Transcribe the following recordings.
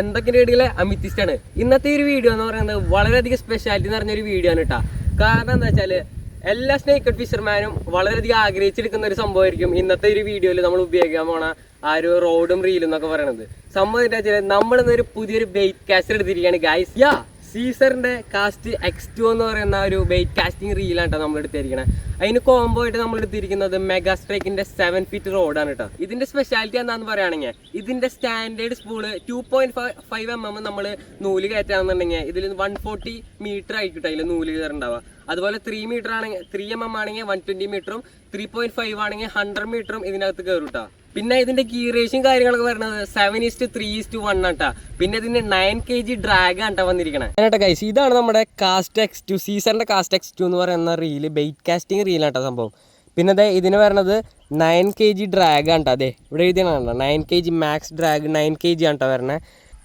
എന്തൊക്കെ റേഡികളെ അമിത്തിസ്റ്റാണ്. ഇന്നത്തെ ഒരു വീഡിയോ എന്ന് പറയുന്നത് വളരെയധികം സ്പെഷ്യാലിറ്റി എന്ന് പറഞ്ഞൊരു വീഡിയോ ആണ് കേട്ടോ കാരണം എന്താ വെച്ചാൽ എല്ലാ സ്നേക്കഡ് ഫിഷർമാനും വളരെയധികം ആഗ്രഹിച്ചെടുക്കുന്ന ഒരു സംഭവമായിരിക്കും ഇന്നത്തെ ഒരു വീഡിയോയിൽ നമ്മൾ ഉപയോഗിക്കാൻ പോണ ആ ഒരു റോഡും റീലും എന്നൊക്കെ പറയണത്. സംഭവം എന്താ വെച്ചാൽ നമ്മൾ ഇന്നൊരു പുതിയൊരു ബെയ്റ്റ് കാസ്റ്റർ എടുത്തിരിക്കുകയാണ് ഗായ്സ് യാ സീസറിന്റെ കാസ്റ്റ് എക്സ് ടു എന്ന് പറയുന്ന ഒരു വെയിറ്റ് കാസ്റ്റിംഗ് റീലാണ് കേട്ടോ നമ്മൾ എടുത്തിരിക്കുന്നത് അതിന് കോംബോ ആയിട്ട് നമ്മൾ എടുത്തിരിക്കുന്നത് മെഗാ സ്ട്രൈക്കിന്റെ സെവൻ ഫീറ്റ് റോഡാണ് കേട്ടോ ഇതിന്റെ സ്പെഷ്യാലിറ്റി എന്താണെന്ന് പറയുകയാണെങ്കിൽ ഇതിന്റെ standard spool two point five m m നമ്മൾ നൂൽ കയറ്റാണെന്നുണ്ടെങ്കിൽ ഇതിൽ വൺ ഫോർട്ടി മീറ്റർ ആയിക്കോട്ടെ അതിൽ നൂൽ കയറുണ്ടാവുക അതുപോലെ ത്രീ മീറ്റർ ആണെങ്കിൽ ത്രീ എം എം ആണെങ്കിൽ വൺ ട്വന്റി മീറ്ററും ത്രീ പോയിന്റ് ഫൈവ് ആണെങ്കിൽ ഹൺഡ്രഡ് മീറ്ററും ഇതിനകത്ത് കയറും കേട്ടോ പിന്നെ ഇതിന്റെ ഗീ റേഷ്യം കാര്യങ്ങളൊക്കെ വരുന്നത് seven is three is one ആട്ടാ പിന്നെ ഇതിന് നയൻ കെ ജി ഡ്രാഗ് ആട്ടാ വന്നിരിക്കണേ. ഗൈസ് ഇതാണ് നമ്മുടെ കാസ്റ്റ് എക്സ് ടു സീസറിന്റെ കാസ്റ്റ് എക്സ് ടു എന്ന് പറയുന്ന റീൽ ബെയ്റ്റ് കാസ്റ്റിംഗ് റീലാട്ടോ സംഭവം. പിന്നെ അതെ ഇതിന് വരുന്നത് നയൻ കെ ജി ഡ്രാഗ് ആട്ടോ അതെ ഇവിടെ എഴുതിയാണ് nine k g max drag nine k g ആട്ടോ വരണേ.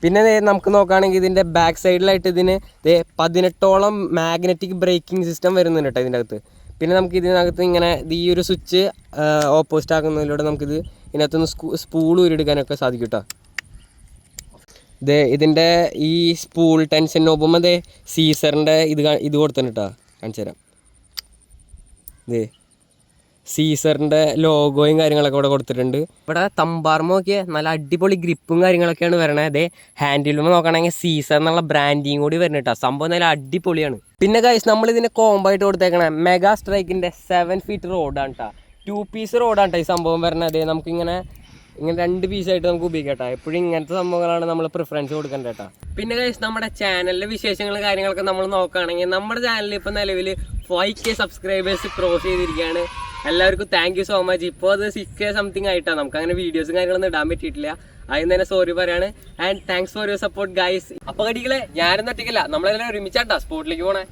പിന്നെ നമുക്ക് നോക്കുകയാണെങ്കിൽ ഇതിന്റെ ബാക്ക് സൈഡിലായിട്ട് ഇതിന് ദേ പതിനെട്ടോളം മാഗ്നറ്റിക് ബ്രേക്കിംഗ് സിസ്റ്റം വരുന്നുണ്ട് കേട്ടോ ഇതിന്റെ അകത്ത്. പിന്നെ നമുക്ക് ഇതിനകത്ത് ഇങ്ങനെ ഈ ഒരു സ്വിച്ച് ഓപ്പോസിറ്റ് ആക്കുന്നതിലൂടെ നമുക്കിത് ഇതിനകത്തുനിന്ന് സ്കൂ സ്പൂൾ ഉരുടെടുക്കാനൊക്കെ സാധിക്കും കേട്ടോ ഇത് ഇതിന്റെ ഈ സ്പൂൾ ടെൻഷൻ നോക്കുമ്പോൾ അതേ സീസറിന്റെ ഇത് ഇത് കൊടുത്തിട്ടുണ്ട് കേട്ടോ കാണിച്ചു തരാം ഇതേ സീസറിന്റെ ലോഗോയും കാര്യങ്ങളൊക്കെ ഇവിടെ കൊടുത്തിട്ടുണ്ട്. ഇവിടെ തമ്പാർമ നോക്കിയ നല്ല അടിപൊളി ഗ്രിപ്പും കാര്യങ്ങളൊക്കെയാണ് വരണത് അതേ ഹാൻഡിലും നോക്കണമെങ്കിൽ സീസർ എന്നുള്ള ബ്രാൻഡിങ് കൂടി വരുന്നുണ്ട് കേട്ടോ. സംഭവം നല്ല അടിപൊളിയാണ്. പിന്നെ ഗൈസ് നമ്മൾ ഇതിന് കോംബോ ആയിട്ട് കൊടുത്തേക്കണ. മെഗാ സ്ട്രൈക്കിന്റെ സെവൻ ഫീറ്റ് റോഡാണ് കേട്ടോ ടു പീസ് റോഡാണ് കേട്ടോ ഈ സംഭവം വരണത് നമുക്കിങ്ങനെ ഇങ്ങനെ രണ്ട് പീസായിട്ട് നമുക്ക് ഉപയോഗിക്കാം കേട്ടോ എപ്പോഴും ഇങ്ങനത്തെ സംഭവങ്ങളാണ് നമ്മൾ പ്രിഫറൻസ് കൊടുക്കേണ്ടത് കേട്ടോ പിന്നെ കഴിച്ച് നമ്മുടെ ചാനലിലെ വിശേഷങ്ങളും കാര്യങ്ങളൊക്കെ നമ്മൾ നോക്കുകയാണെങ്കിൽ നമ്മുടെ ചാനലിൽ ഇപ്പോൾ നിലവിൽ ഫൈവ് കെ സബ്സ്ക്രൈബേഴ്സ് ക്രോസ് ചെയ്തിരിക്കുകയാണ്. എല്ലാവർക്കും താങ്ക് യു സോ മച്ച് ഇപ്പോൾ അത് സിക്സ് കെ സംതിങ് ആയിട്ടാണ് നമുക്ക് അങ്ങനെ വീഡിയോസും കാര്യങ്ങളൊന്നും ഇടാൻ പറ്റിയിട്ടില്ല. അതിന് തന്നെ സോറി പറയാണ്. And thanks for your support guys അപ്പോൾ കടികളെ ഞാനൊന്നും ഒറ്റയ്ക്കല്ല. നമ്മളെല്ലാം ഒരുമിച്ചാട്ടാ സ്പോട്ടിലേക്ക് പോണേ.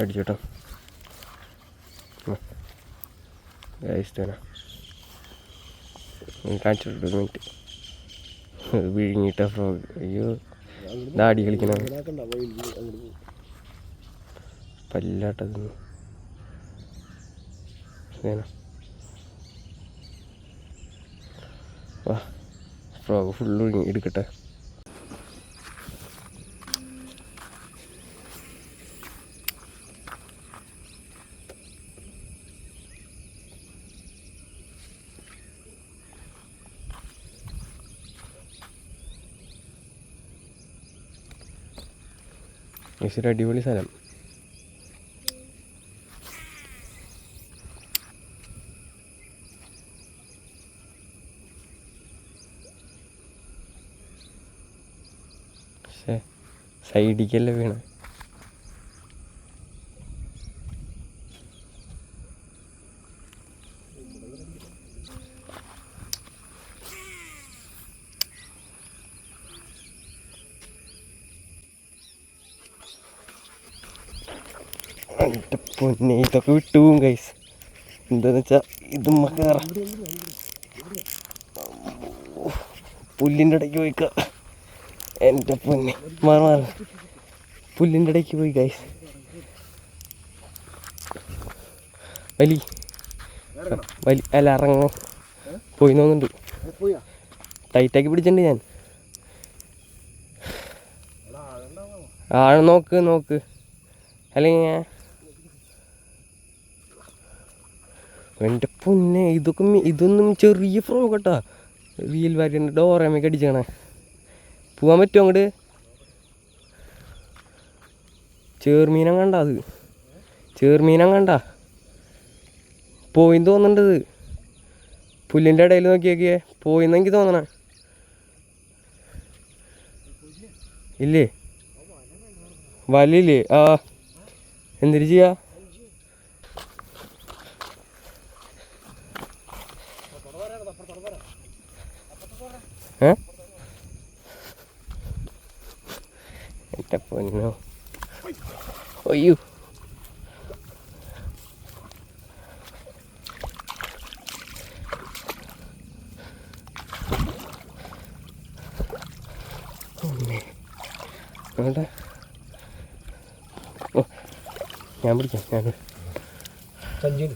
അടിച്ചോട്ടോ. കാണിച്ചിട്ട് ഒരു മിനിറ്റ് വിഴുങ്ങിട്ട ഫ്രോഗ് അയ്യോ ദാടി കളിക്കണ പല്ലാട്ടത് വാ ഫ്രോഗ് ഫുള്ള് എടുക്കട്ടെ. ഒരു അടിപൊളി സ്ഥലം പക്ഷേ സൈഡിക്കല്ലേ വീണ. എന്റെ പൊന്നെ ഇതൊക്കെ വിട്ടുപോകും കൈസ് എന്താന്ന് വെച്ചാൽ ഇത് മക്കാറ പുല്ലിന്റെ ഇടയ്ക്ക് പോയിക്ക എന്റെ പൊന്നെ മാറി മാറി. പുല്ലിന്റെ ഇടയ്ക്ക് പോയി കൈസ് വലി. വലി അല്ല ഇറങ്ങ. പോയി നോന്നുണ്ട് ടൈറ്റാക്കി പിടിച്ചിട്ടുണ്ട് ഞാൻ. ആ നോക്ക് നോക്ക്. അല്ലെങ്കിൽ ഞാൻ എന്റെ പൊന്നെ ഇതൊക്കെ ഇതൊന്നും ചെറിയ ഫ്രോ കേട്ടാ വീൽ വാരിയന്റെ ഡോറമ്മയ്ക്ക് അടിച്ചാണ് പോവാൻ പറ്റുമോ അങ്ങോട്ട് ചേർമീനം കണ്ട അത്. ചേർമീനം കണ്ട. പോയിന്ന് തോന്നണ്ടത് പുല്ലിന്റെ ഇടയിൽ നോക്കിയൊക്കെ. പോയിന്ന് എനിക്ക് തോന്നണേ. ഇല്ലേ? വലയില്ലേ? ആ. എന്തിനു ചെയ്യാ? ഏ എന്റെ പൊന്നോ അയ്യോ അങ്ങോട്ടെ ഓ ഞാൻ പിടിക്കാം ഞാൻ സഞ്ജു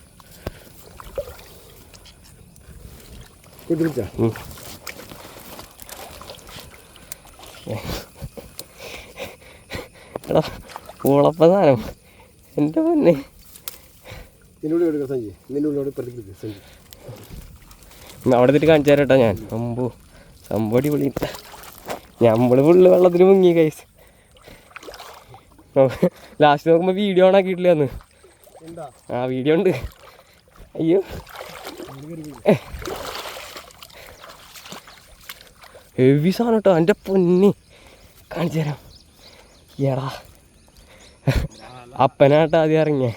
കുതിരിച്ചാ എടാ ഉളപ്പ സാധനം. എന്റെ പൊന്നെ. അവിടെ എത്തിയിട്ട് കാണിച്ചു തരാം കേട്ടോ ഞാൻ. അമ്പോ സംഭവടി വിളി ഞമ്മൾ ഫുള്ള് വെള്ളത്തിൽ മുങ്ങി കൈസ് ലാസ്റ്റ് നോക്കുമ്പോൾ വീഡിയോ ഓൺ ആക്കിയിട്ടില്ല അന്ന്? ആ വീഡിയോ ഉണ്ട്. അയ്യോ. ഹെവി സാധനം കേട്ടോ എന്റെ പൊന്നി. കാണിച്ചു തരാം. എടാ. അപ്പനാട്ടോ ആദ്യം ഇറങ്ങിയേ.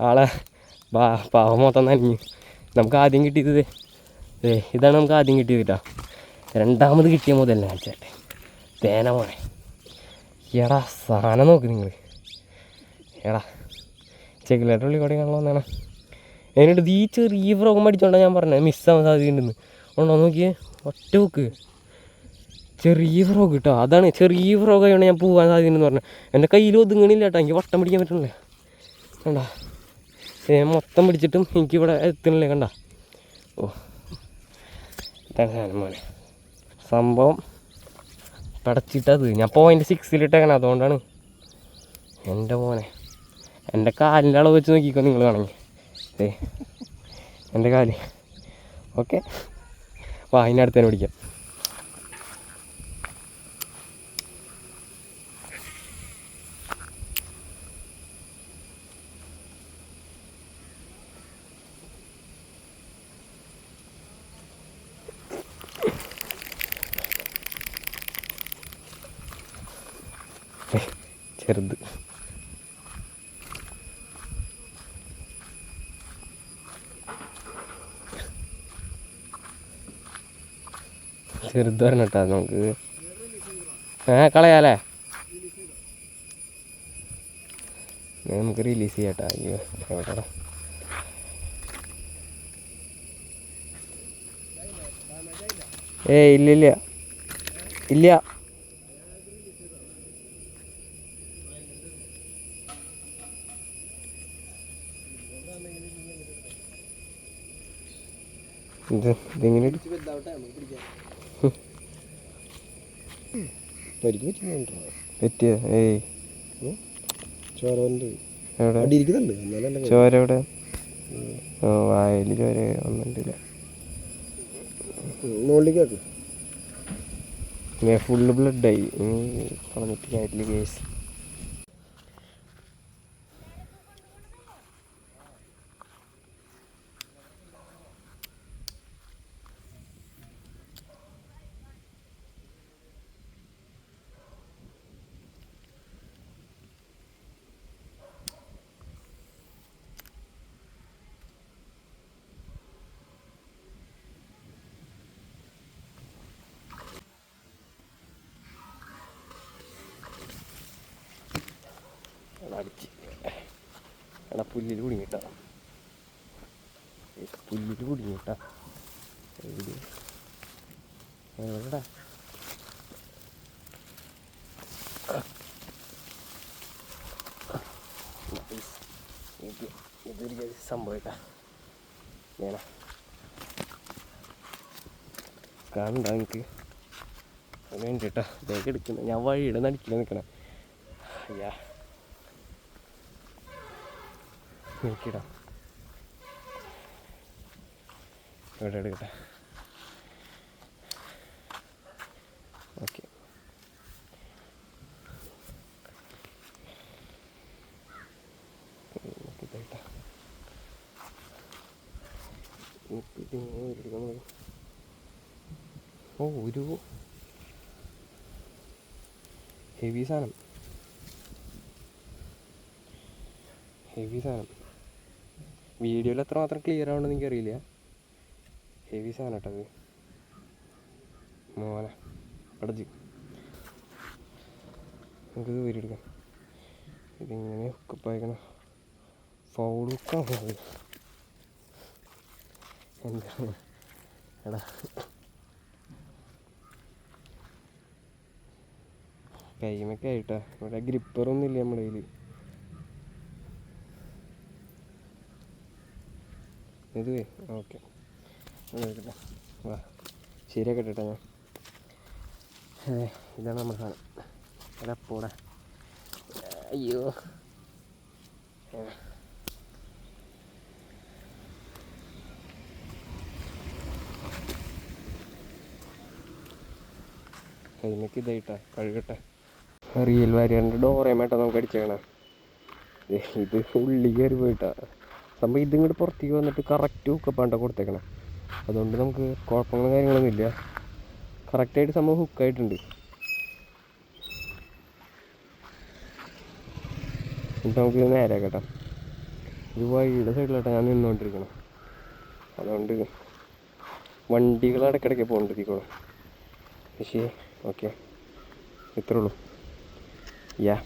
ആളെ ബാ പാവം മൊത്തം നനഞ്ഞു. നമുക്ക് ആദ്യം കിട്ടിയത്. ദേ ഇതാണ് നമുക്ക് ആദ്യം കിട്ടിയത് കേട്ടോ. രണ്ടാമത് കിട്ടിയ മുതലേ കാണിച്ചേട്ടെ തേന മോനെ. എടാ സാധനം നോക്ക് നിങ്ങൾ എടാ. ചെക്കിലേട്ട ഉള്ളി കൂടെ കാണാൻ വന്നാണ് എന്നിട്ട് ഈ ചെറിയ ഫ്രോഗം അടിച്ചോണ്ടാ ഞാൻ പറഞ്ഞത് മിസ്സാവാൻ സാധ്യതയുണ്ടെന്ന്. ഉണ്ടോ നോക്കിയേ? ഒറ്റ നോക്ക് ചെറിയ ഫ്രോഗ് കേട്ടോ അതാണ് ചെറിയ ഫ്രോഗ് ആയതുകൊണ്ട് ഞാൻ പോകാൻ സാധ്യതയുണ്ടെന്ന് പറഞ്ഞത് എന്റെ കയ്യിൽ ഒതുങ്ങണില്ല കേട്ടോ എനിക്ക് വട്ടം പിടിക്കാൻ പറ്റണല്ലേ കണ്ട? ഏ മൊത്തം പിടിച്ചിട്ടും എനിക്കിവിടെ എത്തണില്ലേ കണ്ട? ഓ. ഇതാണ് സംഭവം പടച്ചിട്ടത്. ഞാൻ പോയിന്റ് സിക്സിലിട്ടേക്കണം അതുകൊണ്ടാണ്. എന്റെ മോനെ. എന്റെ കാലിന്റെ അളവ് വെച്ച് നോക്കിക്കോ നിങ്ങൾ വേണമെങ്കിൽ. ഏ എന്റെ കാൽ. ഓക്കെ. വാ തന്നെ പിടിക്കാം ഏ, ചെറുത് ചെറുത് കേട്ടോ നമുക്ക്. ഏ കളയാലേ നമുക്ക് റിലീസ് ചെയ്യാട്ടോ അയ്യോ എവിടെടാ ഏയ് ഇല്ല. ഇല്ല. ഇത് ഇതെങ്ങനെ പറ്റിയ ഏയ്. ചോര എവിടെ? ഓ വായിൽ ചോര ഫുള്ള് ബ്ലഡായി കളഞ്ഞിട്ട് കാര്യമില്ല കേസ് അടിച്ച് എടാ പുല്ലിൽ കുടുങ്ങിട്ടാ. പുല്ലിൽ കുടുങ്ങിട്ടാ. ഇതൊരു വേണ കാണണ്ട എനിക്ക് വേണ്ടിട്ടാ ബാഗ് എടുക്കുന്നത് ഞാൻ വഴിയുടെ നടിക്കില്ല നിൽക്കണം അയ്യാ. നോക്കിടാം ഇവിടെ എടുക്കട്ടെ. ഓക്കെ. ഓ ഒരു ഹെവി സാധനം. ഹെവി സാധനം. വീഡിയോയിൽ എത്രമാത്രം ക്ലിയർ ആവണമെന്ന് എനിക്കറിയില്ല. ഹെവി സാധനം കേട്ടോ അത്. മോനെ അടച്ച്. നമുക്കിത് വരിയെടുക്കാം ഇതിങ്ങനെ ഹുക്കപ്പായിക്കണം ഫൗൾ എന്താണ്? എടാ. കൈമൊക്കെ ആയിട്ടാ. ഇവിടെ ഗ്രിപ്പറൊന്നും ഇല്ല നമ്മുടെ കയ്യിൽ ഇത് ഓക്കെ. വാ. ശരിയാക്കി ഇട്ടിട്ടാ ഞാൻ. ഇതാണ് നമ്മുടെ സാധനം. ഒരപ്പോടെ അയ്യോ. ഏ. കൈമക്ക് ഇതായിട്ടാ കഴുകട്ടെ. റിയൽ വാരിയറിന്റെ ഡോറേമേട്ടാ നമുക്ക് അടിച്ചേക്കണേ. ഇത് ഉള്ളി കയറി പോയിട്ടാ. സംഭവം ഇതിങ്ങോട്ട് പുറത്തേക്ക് വന്നിട്ട് കറക്റ്റ് ഹുക്കപ്പാണ്ട കൊടുത്തേക്കണം. അതുകൊണ്ട് നമുക്ക് കുഴപ്പങ്ങളും കാര്യങ്ങളൊന്നും ഇല്ല. കറക്റ്റായിട്ട് സംഭവം ഹുക്കായിട്ടുണ്ട് എന്നിട്ട് നമുക്ക് നേരെ കേട്ടോ ഇത് വഴിയുടെ സൈഡിലാട്ടോ ഞാൻ നിന്നുകൊണ്ടിരിക്കണം അതുകൊണ്ട് വണ്ടികൾ ഇടയ്ക്കിടയ്ക്ക് പോകണ്ടിരിക്കണം പക്ഷേ ഓക്കെ ഇത്രേ ഉള്ളൂ. യാ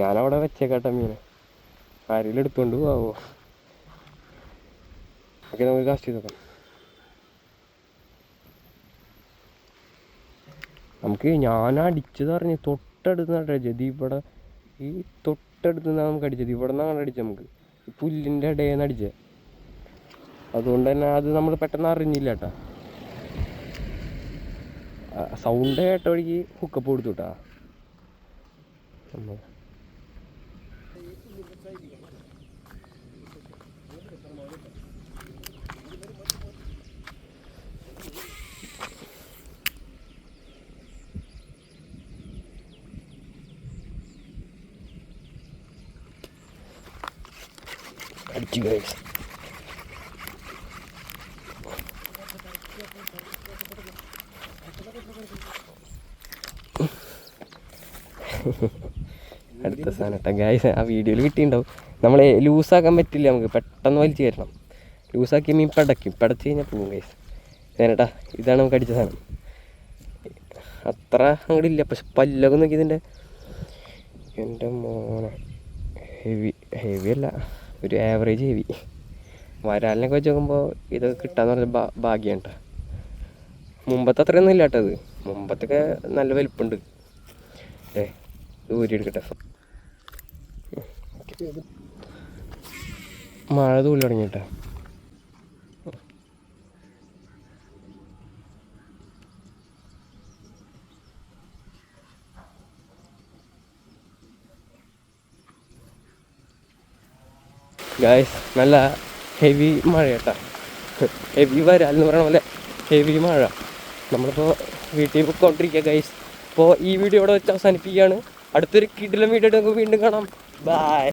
ഞാനവിടെ വെച്ചേക്കാട്ടെ മീനെ. ആരെങ്കിലും എടുത്തോണ്ട് പോവോ? ഓക്കെ നമുക്ക് കാസ്റ്റ് ചെയ്ത് നോക്കാം. നമുക്ക് ഞാൻ അടിച്ചത് അറിഞ്ഞു തൊട്ടടുത്ത് അടിച്ചത്. ഇവിടെ ഈ തൊട്ടടുത്ത് നിന്നാണ് നമുക്ക് അടിച്ചത്. ഇവിടെ നിന്നാണ് അടിച്ചത് നമുക്ക്. പുല്ലിന്റെ ഇടയിൽ നിന്ന് അടിച്ചത്. അതുകൊണ്ട് തന്നെ അത് നമ്മൾ പെട്ടെന്ന് അറിഞ്ഞില്ല കേട്ടാ. സൗണ്ട് കേട്ട വഴിക്ക് ഹുക്കപ്പ് കൊടുത്തു കേട്ടാ. അടിച്ചു കഴിച്ചു അടുത്ത സാധനം കേട്ടോ ആ വീഡിയോയിൽ കിട്ടിയിട്ടുണ്ടാവും. നമ്മളെ ലൂസാക്കാൻ പറ്റില്ല നമുക്ക് പെട്ടെന്ന് വലിച്ചു കയറ്റണം. ലൂസാക്കി മീൻ പടയ്ക്കും. പടച്ചു കഴിഞ്ഞാൽ പോകും ഗൈസ് വേനട്ടാ ഇതാണ് നമുക്ക് അടിച്ച സാധനം. അത്ര അങ്ങോട്ട് ഇല്ല. പക്ഷെ പല്ലൊക്കെ നോക്കി ഇതിന്റെ എന്റെ മോനെ. ഹെവി ഹെവി അല്ല. ഒരു ആവറേജ് ഹെവി വരാലിനൊക്കെ വെച്ച് നോക്കുമ്പോൾ ഇതൊക്കെ കിട്ടാന്ന് പറഞ്ഞ ഭാഗ്യം കേട്ടോ മുമ്പത്തെ അത്രയൊന്നും ഇല്ല കേട്ടോ അത് മുമ്പത്തൊക്കെ നല്ല വലിപ്പുണ്ട്. ഏ ഇത് ഊരിയെടുക്കട്ടെ മഴ തൂളി തുടങ്ങിയിട്ടാ ഗായ്സ് നല്ല ഹെവി മഴ കേട്ടാ. ഹെവി വരാലെന്ന് പറയണ പോലെ ഹെവി മഴ. നമ്മളിപ്പോൾ വീട്ടിൽ പോയിക്കൊണ്ടിരിക്കുക ഗൈസ് അപ്പോൾ ഈ വീഡിയോ ഇവിടെ വെച്ച് അവസാനിപ്പിക്കുകയാണ്. അടുത്തൊരു കിടിലം വീഡിയോ നമുക്ക് വീണ്ടും കാണാം. ബൈ